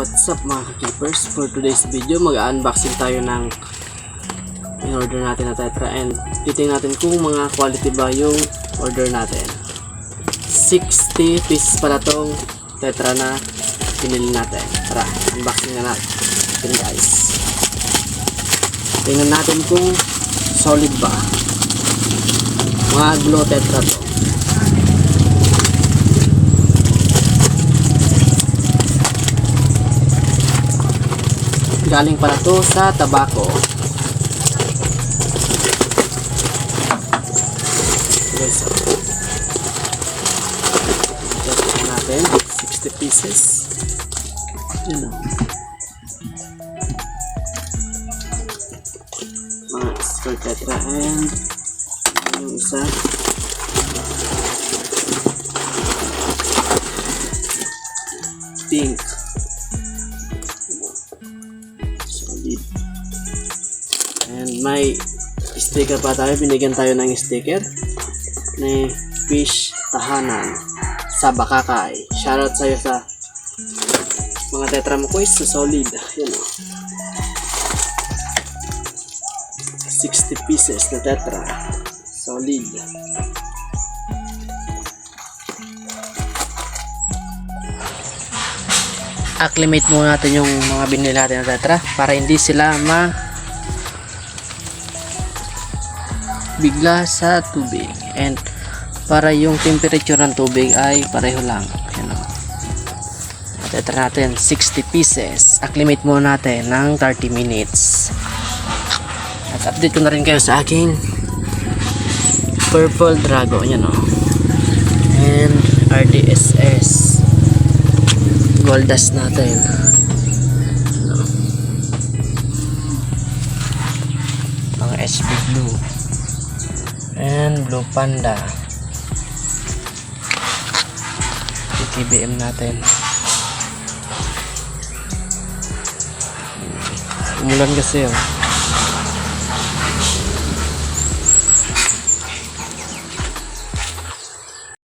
What's up mga keepers? For today's video, mag-unboxing tayo ng in-order natin na Tetra and titingnan natin kung mga quality ba yung order natin. 60 pieces pala tong Tetra na pinili natin. Tara, unboxing na natin guys. Tingnan natin kung solid ba. Mga glow Tetra to. Galing pala to sa tabako. So. Test natin. 60 pieces. Yun. Mga square tetra and yung isa. Pink. May sticker pa tayo. Binigyan tayo ng sticker ni Fish Tahanan sa Bakakay. Shoutout sa'yo sa mga tetra mo quiz sa solid. Yan o. 60 pieces na tetra. Solid. acclimate muna natin yung mga binili natin na tetra para hindi sila ma bigla sa tubig. And para yung temperature ng tubig ay pareho lang yan o tetra natin 60 pieces. Acclimate muna natin ng 30 minutes. At update ko na rin kayo sa aking purple dragon yan o and RDSS gold dust natin. Mga SB blue and blue panda. TBM natin. Umulan kasi oh